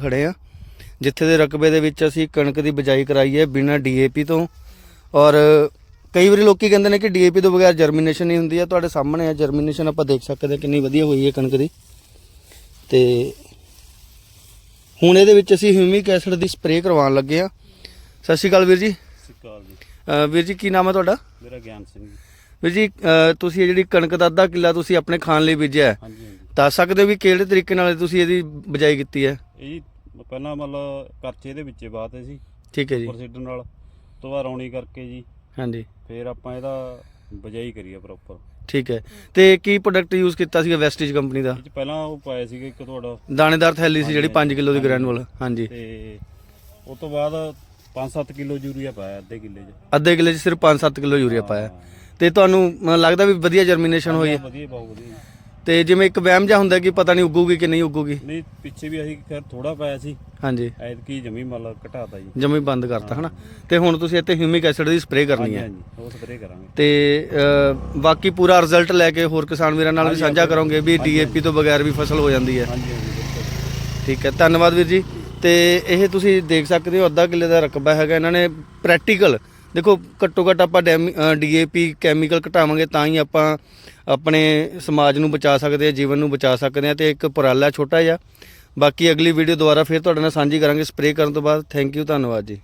ਖੜੇ ਆ। ਜਿੱਥੇ ਦੇ ਰਕਬੇ ਦੇ ਵਿੱਚ ਅਸੀਂ ਕਣਕ ਦੀ ਬਿਜਾਈ ਕਰਾਈ ਹੈ ਬਿਨਾਂ ਡੀਏਪੀ ਤੋਂ। ਔਰ ਕਈ ਵਾਰੀ ਲੋਕੀ ਕਹਿੰਦੇ ਨੇ ਕਿ ਡੀਏਪੀ ਤੋਂ ਬਗੈਰ ਜਰਮੀਨੇਸ਼ਨ ਨਹੀਂ ਹੁੰਦੀ ਹੈ ਤੁਹਾਡੇ ਸਾਹਮਣੇ ਆ ਜਰਮੀਨੇਸ਼ਨ ਆਪਾਂ ਦੇਖ ਸਕਦੇ ਹਾਂ ਕਿੰਨੀ ਵਧੀਆ ਹੋਈ ਹੈ ਕਣਕ ਦੀ। ਤੇ ਹੁਣ ਇਹਦੇ ਵਿੱਚ ਅਸੀਂ ਹਿਊਮਿਕ ਐਸਿਡ ਦੀ ਸਪਰੇਅ ਕਰਵਾਉਣ ਲੱਗੇ ਆ। ਸਤਿ ਸ਼੍ਰੀ ਅਕਾਲ ਵੀਰ ਜੀ। ਵੀਰ ਜੀ ਕੀ ਨਾਮ ਹੈ ਤੁਹਾਡਾ? ਮੇਰਾ ਗਿਆਨ ਸਿੰਘ ਜੀ। ਵੀਰ ਜੀ ਤੁਸੀਂ ਇਹ ਜਿਹੜੀ ਕਣਕ ਦਾ ਅੱਧਾ ਕਿੱਲਾ ਤੁਸੀਂ ਆਪਣੇ ਖਾਣ ਲਈ ਬੀਜਿਆ ਹੈ। ਦੱਸ ਸਕਦੇ ਹੋ ਵੀ ਕਿਹੜੇ ਤਰੀਕੇ ਨਾਲ ਤੁਸੀਂ ਇਹਦੀ ਬਿਜਾਈ ਕੀਤੀ ਹੈ? ਇਹ ਜੀ ਪਹਿਲਾਂ ਮਤਲਬ ਕਰਚੇ ਦੇ ਵਿੱਚੇ ਬਾਤੇ ਸੀ ਠੀਕ ਹੈ ਜੀ। ਪ੍ਰੋਸੀਡਰ ਨਾਲ। ਤੋਂ ਬਾਅਦ ਰੌਣੀ ਕਰਕੇ ਜੀ। ਹਾਂਜੀ। ਫਿਰ ਆਪਾਂ ਇਹਦਾ ਬਜਾਈ ਕਰੀ ਆ ਪ੍ਰੋਪਰ ਠੀਕ ਹੈ। ਤੇ ਕੀ ਪ੍ਰੋਡਕਟ ਯੂਜ਼ ਕੀਤਾ ਸੀਗਾ ਵੈਸਟਿਜ ਕੰਪਨੀ ਦਾ? ਇਹ ਚ ਪਹਿਲਾਂ ਉਹ ਪਾਇਆ ਸੀਗਾ ਇੱਕ ਤੁਹਾਡਾ। ਦਾਣੇਦਾਰ ਥੈਲੀ ਸੀ ਜਿਹੜੀ ਹਾਂਜੀ, 5 ਕਿਲੋ ਦੀ ਹਾਂਜੀ। ਗ੍ਰੈਨੂਲ ਹਾਂਜੀ। ਤੇ ਉਸ ਤੋਂ ਬਾਅਦ 5-7 ਕਿਲੋ ਯੂਰੀਆ ਪਾਇਆ ਅੱਧੇ ਕਿੱਲੇ 'ਚ। ਅੱਧੇ ਕਿੱਲੇ 'ਚ ਸਿਰਫ 5-7 ਕਿਲੋ ਯੂਰੀਆ ਪਾਇਆ। ਤੇ ਤੁਹਾਨੂੰ ਲੱਗਦਾ ਵੀ ਵਧੀਆ ਜਰਮੀਨੇਸ਼ਨ ਹੋਈ ਹੈ ਵਧੀਆ ਬਹੁਤ ਵਧੀਆ। ਤੇ ਜਿਵੇਂ ਇੱਕ ਵਹਿਮ ਜਿਹਾ ਹੁੰਦਾ ਕਿ ਪਤਾ ਨਹੀਂ ਉੱਗੂਗੀ ਕਿ ਨਹੀਂ ਉੱਗੂਗੀ। ਨਹੀਂ ਪਿੱਛੇ ਵੀ ਅਸੀਂ ਖੈਰ ਥੋੜਾ ਪਾਇਆ ਸੀ। ਹਾਂਜੀ। ਐਤਕੀ ਜਮੀ ਮਤਲਬ ਘਟਾਤਾ ਜੀ। ਜਮੀ ਬੰਦ ਕਰਤਾ ਹਨਾ? ਤੇ ਹੁਣ ਤੁਸੀਂ ਇੱਥੇ ਹਿਊਮਿਕ ਐਸਿਡ ਦੀ ਸਪਰੇਅ ਕਰਨੀ ਹੈ। ਹਾਂਜੀ ਉਹ ਸਪਰੇ ਕਰਾਂਗੇ। ਤੇ ਬਾਕੀ ਪੂਰਾ ਰਿਜ਼ਲਟ ਲੈ ਕੇ ਹੋਰ ਕਿਸਾਨ ਵੀਰਾਂ ਨਾਲ ਵੀ ਸਾਂਝਾ। ਕਰੋਗੇ ਵੀ ਡੀਏਪੀ ਤੋਂ ਬਗੈਰ ਵੀ ਫਸਲ ਹੋ ਜਾਂਦੀ ਹੈ। ਹਾਂਜੀ ਹਾਂਜੀ ਬਿਲਕੁਲ। ਠੀਕ ਹੈ ਧੰਨਵਾਦ ਵੀਰ ਜੀ। ਤੇ ਇਹ ਤੁਸੀਂ ਦੇਖ ਸਕਦੇ ਹੋ ਅੱਧਾ ਕਿੱਲੇ ਦਾ ਰਕਬਾ ਹੈਗਾ। ਇਹਨਾਂ ਨੇ ਪ੍ਰੈਕਟੀਕਲ ਦੇਖੋ ਘੱਟੋ ਘੱਟ ਆਪਾਂ ਡੀਏਪੀ ਕੈਮੀਕਲ ਘਟਾਵਾਂਗੇ ਤਾਂ ਹੀ ਆਪਾਂ ਆਪਣੇ ਸਮਾਜ ਨੂੰ ਬਚਾ ਸਕਦੇ ਹਾਂ ਜੀਵਨ ਨੂੰ ਬਚਾ ਸਕਦੇ ਹਾਂ ਤੇ ਇੱਕ ਉਪਰਾਲਾ ਛੋਟਾ ਜਿਹਾ। ਬਾਕੀ ਅਗਲੀ ਵੀਡੀਓ ਦੁਬਾਰਾ ਫਿਰ ਤੁਹਾਡੇ ਨਾਲ ਸਾਂਝੀ ਕਰਾਂਗੇ ਸਪਰੇਅ ਕਰਨ ਤੋਂ ਬਾਅਦ। ਥੈਂਕ ਯੂ ਧੰਨਵਾਦ ਜੀ।